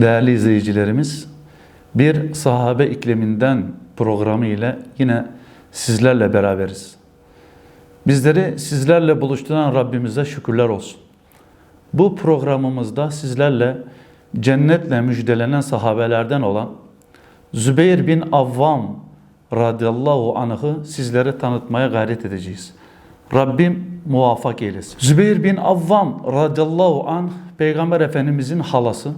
Değerli izleyicilerimiz, bir sahabe ikliminden programı ile yine sizlerle beraberiz. Bizleri sizlerle buluşturan Rabbimize şükürler olsun. Bu programımızda sizlerle cennetle müjdelenen sahabelerden olan Zübeyir bin Avvam radıyallahu anh'ı sizlere tanıtmaya gayret edeceğiz. Rabbim muvaffak eylesin. Zübeyir bin Avvam radıyallahu anh Peygamber Efendimizin halası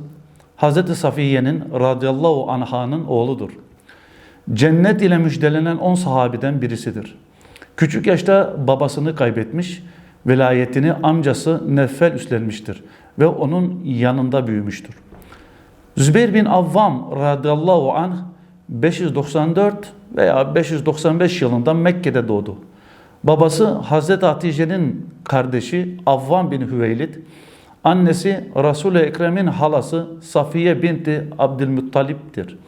Hazreti Safiye'nin radıyallahu anh'ın oğludur. Cennet ile müjdelenen 10 sahabeden birisidir. Küçük yaşta babasını kaybetmiş, velayetini amcası Neffel üstlenmiştir ve onun yanında büyümüştür. Zübeyir bin Avvam radıyallahu anh 594 veya 595 yılında Mekke'de doğdu. Babası Hazreti Hatice'nin kardeşi Avvam bin Hüveylid, annesi Resul-i Ekrem'in halası Safiye binti Abdülmuttalip'tir.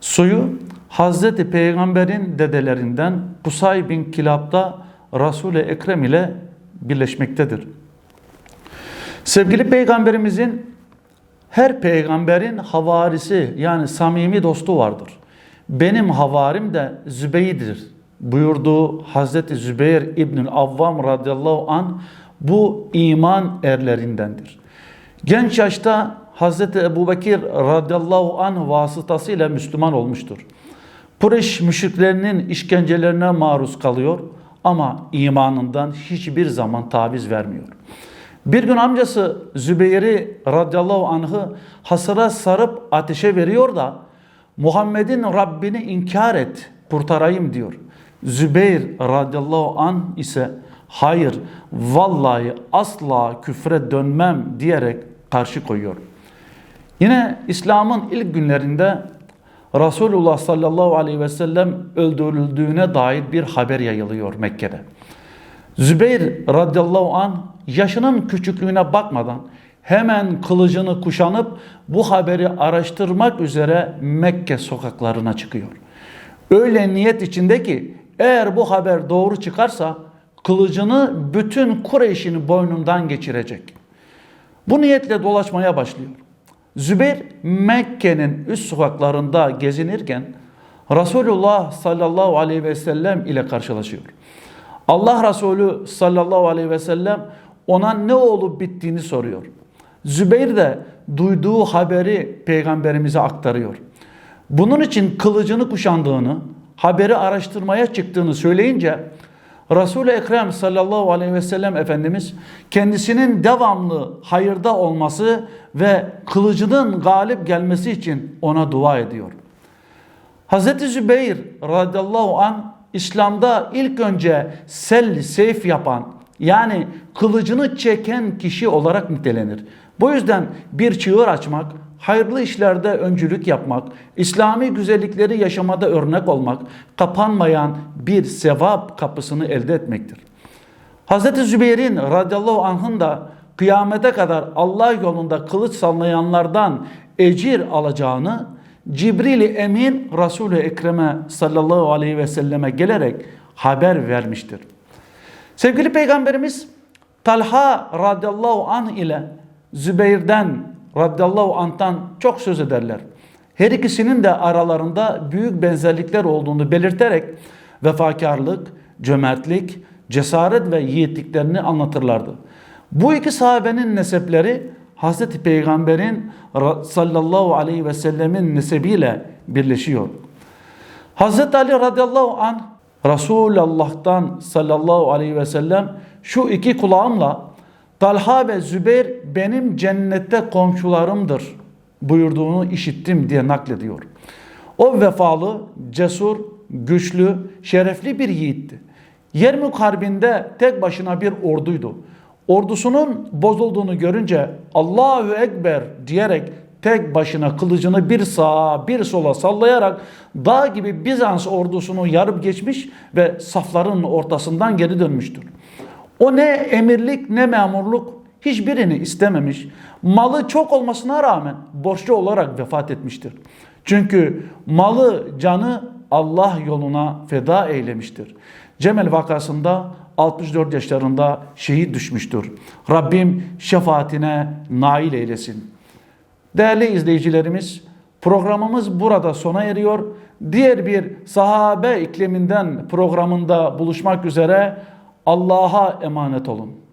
Soyu Hazreti Peygamber'in dedelerinden Kusay bin Kilab'da Resul-i Ekrem ile birleşmektedir. Sevgili Peygamberimizin her peygamberin havarisi yani samimi dostu vardır. Benim havarim de Zübeyir'dir buyurduğu Hazreti Zübeyir İbnül Avvam radıyallahu an bu iman erlerindendir. Genç yaşta Hazreti Ebu Bekir radıyallahu anh vasıtasıyla Müslüman olmuştur. Kureyş müşriklerinin işkencelerine maruz kalıyor ama imanından hiçbir zaman taviz vermiyor. Bir gün amcası Zübeyir'i radıyallahu anh'ı hasıra sarıp ateşe veriyor da Muhammed'in Rabbini inkar et kurtarayım diyor. Zübeyir radıyallahu anh ise hayır vallahi asla küfre dönmem diyerek karşı koyuyor. Yine İslam'ın ilk günlerinde Resulullah sallallahu aleyhi ve sellem öldürüldüğüne dair bir haber yayılıyor Mekke'de. Zübeyir radıyallahu an yaşının küçüklüğüne bakmadan hemen kılıcını kuşanıp bu haberi araştırmak üzere Mekke sokaklarına çıkıyor. Öyle niyet içinde ki eğer bu haber doğru çıkarsa kılıcını bütün Kureyş'in boynundan geçirecek. Bu niyetle dolaşmaya başlıyor. Zübeyir Mekke'nin üst sokaklarında gezinirken Resulullah sallallahu aleyhi ve sellem ile karşılaşıyor. Allah Resulü sallallahu aleyhi ve sellem ona ne olup bittiğini soruyor. Zübeyir de duyduğu haberi peygamberimize aktarıyor. Bunun için kılıcını kuşandığını, haberi araştırmaya çıktığını söyleyince Resul-i Ekrem sallallahu aleyhi ve sellem Efendimiz kendisinin devamlı hayırda olması ve kılıcının galip gelmesi için ona dua ediyor. Hazreti Zübeyir radıyallahu an İslam'da ilk önce sel seyf yapan yani kılıcını çeken kişi olarak nitelenir. Bu yüzden bir çığır açmak, hayırlı işlerde öncülük yapmak, İslami güzellikleri yaşamada örnek olmak, kapanmayan bir sevap kapısını elde etmektir. Hz. Zübeyir'in radıyallahu anh'ın da kıyamete kadar Allah yolunda kılıç sallayanlardan ecir alacağını Cibril-i Emin Resulü Ekrem'e sallallahu aleyhi ve selleme gelerek haber vermiştir. Sevgili Peygamberimiz Talha radıyallahu anh ile Zübeyir'den radıyallahu anh'tan çok söz ederler. Her ikisinin de aralarında büyük benzerlikler olduğunu belirterek vefakarlık, cömertlik, cesaret ve yiğitliklerini anlatırlardı. Bu iki sahabenin nesepleri Hazreti Peygamber'in sallallahu aleyhi ve sellemin nesebiyle birleşiyor. Hazreti Ali radıyallahu anh Resulullah'tan sallallahu aleyhi ve sellem şu iki kulağımla Talha ve Zübeyir benim cennette komşularımdır buyurduğunu işittim diye naklediyor. O vefalı, cesur, güçlü, şerefli bir yiğitti. Yermük Harbi'nde tek başına bir orduydu. Ordusunun bozulduğunu görünce Allahu Ekber diyerek tek başına kılıcını bir sağa bir sola sallayarak dağ gibi Bizans ordusunu yarıp geçmiş ve safların ortasından geri dönmüştür. O ne emirlik ne memurluk hiçbirini istememiş. Malı çok olmasına rağmen borçlu olarak vefat etmiştir. Çünkü malı canı Allah yoluna feda eylemiştir. Cemel vakasında 64 yaşlarında şehit düşmüştür. Rabbim şefaatine nail eylesin. Değerli izleyicilerimiz, programımız burada sona eriyor. Diğer bir sahabe ikliminden programında buluşmak üzere Allah'a emanet olun.